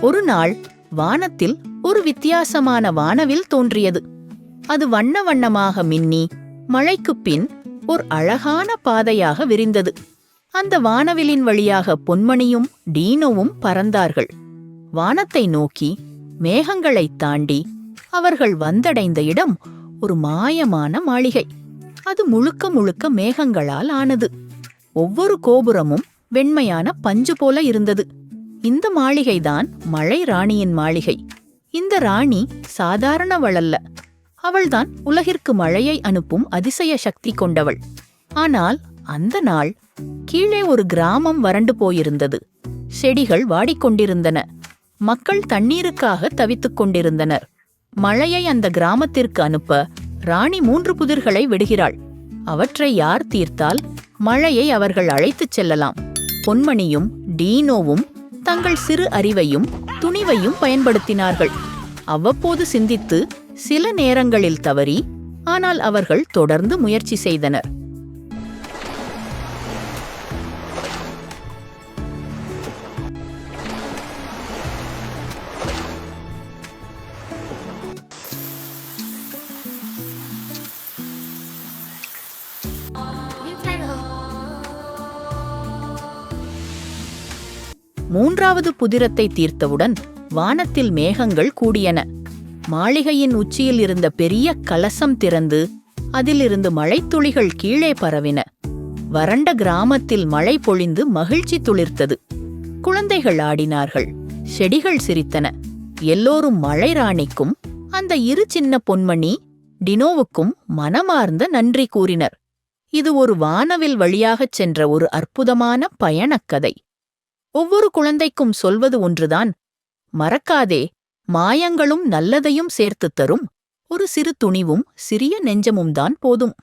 ஒரு நாள் வானத்தில் ஒரு வித்தியாசமான வானவில் தோன்றியது. அது வண்ண வண்ணமாக மின்னி மழைக்குப் பின் ஒரு அழகான பாதையாக விரிந்தது. அந்த வானவிலின் வழியாக பொன்மணியும் டீனோவும் பறந்தார்கள். வானத்தை நோக்கி மேகங்களைத் தாண்டி அவர்கள் வந்தடைந்த இடம் ஒரு மாயமான மாளிகை. அது முழுக்க முழுக்க மேகங்களால் ஆனது. ஒவ்வொரு கோபுரமும் வெண்மையான பஞ்சு போல இருந்தது. இந்த மாளிகைதான் மழை ராணியின் மாளிகை. இந்த ராணி சாதாரணவளல்ல அவள்தான் உலகிற்கு மழையை அனுப்பும் அதிசய சக்தி கொண்டவள். ஆனால் அந்த நாள் கீழே ஒரு கிராமம் வறண்டு போயிருந்தது. செடிகள் வாடிக்கொண்டிருந்தன மக்கள் தண்ணீருக்காக தவித்துக் கொண்டிருந்தனர். மழையை அந்த கிராமத்திற்கு அனுப்ப ராணி மூன்று புதிர்களை விடுகிறாள். அவற்றை யார் தீர்த்தால் மழையை அவர்கள் அழைத்துச் செல்லலாம். பொன்மணியும் டீனோவும் தங்கள் சிறு அறிவையும் துணிவையும் பயன்படுத்தினார்கள். அவ்வப்போது சிந்தித்து சில நேரங்களில் தவறி ஆனால் அவர்கள் தொடர்ந்து முயற்சி செய்தனர். மூன்றாவது புதிரத்தை தீர்த்தவுடன் வானத்தில் மேகங்கள் கூடியன. மாளிகையின் உச்சியில் இருந்த பெரிய கலசம் திறந்து அதிலிருந்து மழைத்துளிகள் கீழே பரவின. வறண்ட கிராமத்தில் மழை பொழிந்து மகிழ்ச்சி துளிர்த்தது. குழந்தைகள் ஆடினார்கள். செடிகள் சிரித்தன. எல்லோரும் மழை ராணிக்கும் அந்த இரு சின்ன பொன்மணி டினோவுக்கும் மனமார்ந்த நன்றி கூறினர். இது ஒரு வானவில் வழியாகச் சென்ற ஒரு அற்புதமான பயணக்கதை. ஒவ்வொரு குழந்தைக்கும் சொல்வது ஒன்றுதான். மறக்காதே மாயங்களும் நல்லதையும் சேர்த்துத் தரும். ஒரு சிறு துணிவும் சிறிய நெஞ்சமும் தான் போதும்.